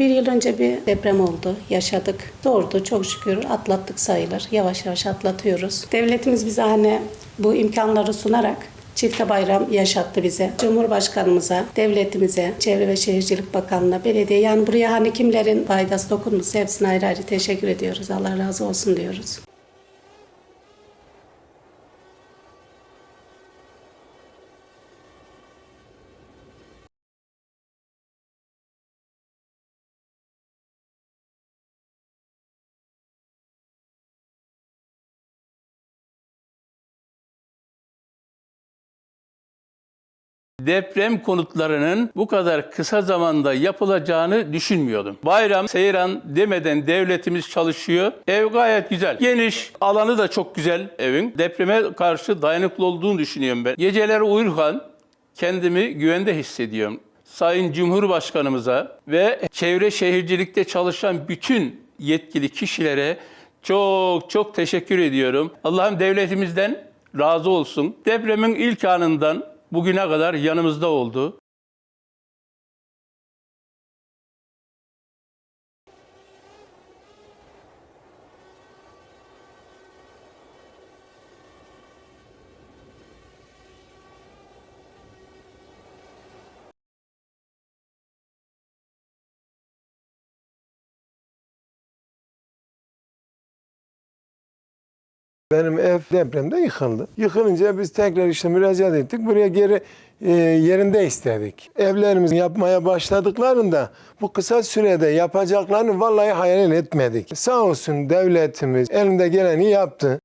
Bir yıl önce bir deprem oldu, yaşadık. Zordu, çok şükür atlattık sayılır. Yavaş yavaş atlatıyoruz. Devletimiz bize hani bu imkanları sunarak Çifte bayram yaşattı bize. Cumhurbaşkanımıza, devletimize, Çevre ve Şehircilik Bakanlığı'na, belediye yani buraya hani kimlerin faydası dokunmuşsa hepsine ayrı ayrı teşekkür ediyoruz. Allah razı olsun diyoruz. Deprem konutlarının bu kadar kısa zamanda yapılacağını düşünmüyordum. Bayram, seyran demeden devletimiz çalışıyor. Ev gayet güzel. Geniş, alanı da çok güzel evin. Depreme karşı dayanıklı olduğunu düşünüyorum ben. Geceleri uyurken kendimi güvende hissediyorum. Sayın Cumhurbaşkanımıza ve çevre şehircilikte çalışan bütün yetkili kişilere çok çok teşekkür ediyorum. Allah'ım devletimizden razı olsun. Depremin ilk anından bugüne kadar yanımızda oldu. Benim ev depremde yıkıldı. Yıkılınca biz tekrar işte müracaat ettik. Buraya geri e, yerinde istedik. Evlerimizi yapmaya başladıklarında bu kısa sürede yapacaklarını vallahi hayal etmedik. Sağ olsun devletimiz elinde geleni yaptı.